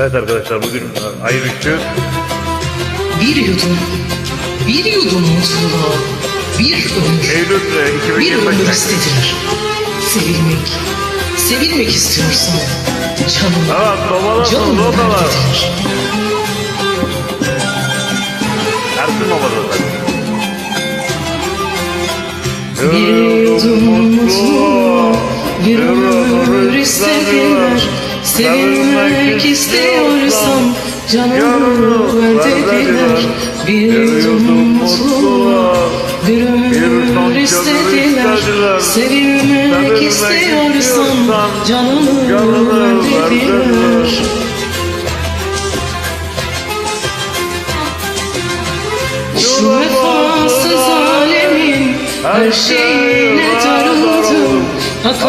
Evet arkadaşlar bugün ayın üçü. Bir yudum, bir yudum mutluluğu, bir ömür, Eylül e, bir 2025 ömür istediler. Sevilmek, sevilmek istiyorsan canım, Tamam domalasın canım domalar. verdiler. Ersin babada. Bir yudum mutluluğu, istiyorsan canımı ver dediler. Bir yudum mutluluğu, bir ömür istediler. Sevilmek istiyorsan canımı ver dediler. Şu vefasız alemin her şeyine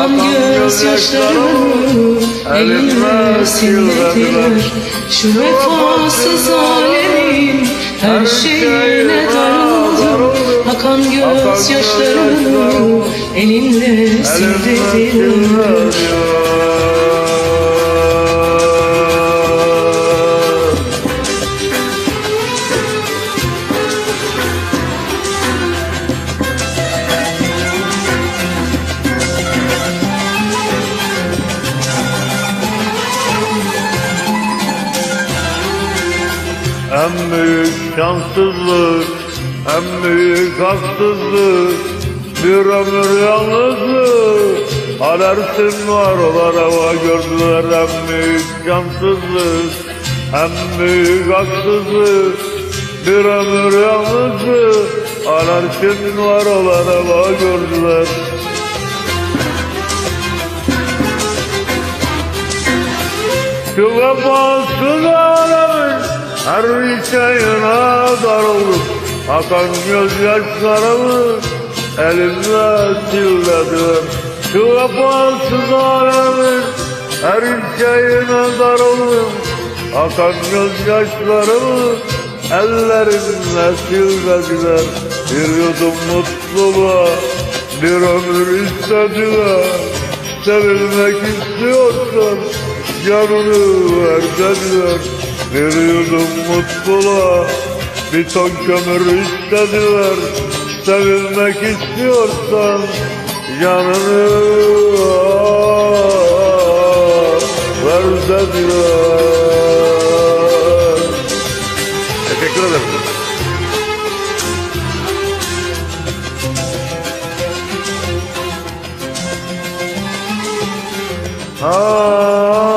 Akan gözyaşlarımı eline sillediler Şu vefasız alemin her şeyine darıldım Akan gözyaşlarımı elinle sillediler En büyük şanssızlık, en büyük haksızlık, bir ömür yalnızlık. Alersin var olan hava gördüler en büyük şanssızlık, en büyük haksızlık, bir ömür yalnızlık. Alersin var olan hava gördüler. Şu vefasız alemin her hikayene darıldım Akan gözyaşlarımı elimle sillediler Şu vefasız alemin her hikayene darıldım Akan gözyaşlarımı ellerimle sillediler Bir yudum mutluluğa bir ömür istediler. Sevilmek istiyorsan canını ver dediler Bir yudum mutluluğa bir ton kömür istediler Sevilmek istiyorsan canını ver dediler Teşekkür ederim. Ah,